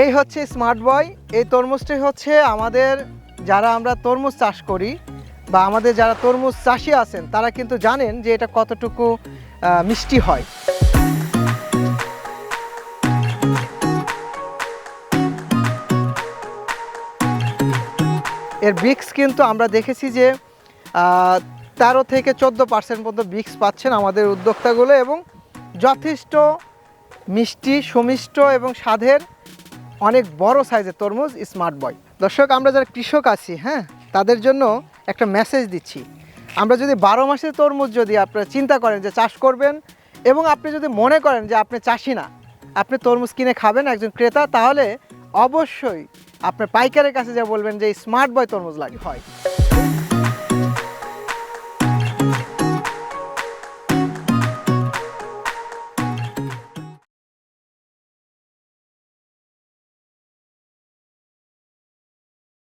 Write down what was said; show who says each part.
Speaker 1: এই হচ্ছে smart boy এই তরমুজটি হচ্ছে আমাদের যারা আমরা তরমুজ চাষ করি বা আমাদের যারা তরমুজ চাষি আছেন, তারা কিন্তু জানেন যে এটা কতটুকু মিষ্টি হয়। এর বিক্স কিন্তু আমরা দেখেছি যে তেরো থেকে চোদ্দ পার্সেন্ট পর্যন্ত বিক্স পাচ্ছেন আমাদের উদ্যোক্তাগুলো এবং যথেষ্ট মিষ্টি, সুমিষ্ট এবং স্বাদের অনেক বড় সাইজের তরমুজ স্মার্ট বয় দর্শক, আমরা যারা কৃষক আছি হ্যাঁ তাদের জন্য একটা মেসেজ দিচ্ছি। আমরা যদি বারো মাসের তরমুজ যদি আপনারা চিন্তা করেন যে চাষ করবেন এবং আপনি যদি মনে করেন যে আপনি চাষি না, আপনি তরমুজ কিনে খাবেন একজন ক্রেতা, তাহলে অবশ্যই আপনার পাইকারের কাছে যা বলবেন যে স্মার্ট বয় তরমুজ লাগে হয়।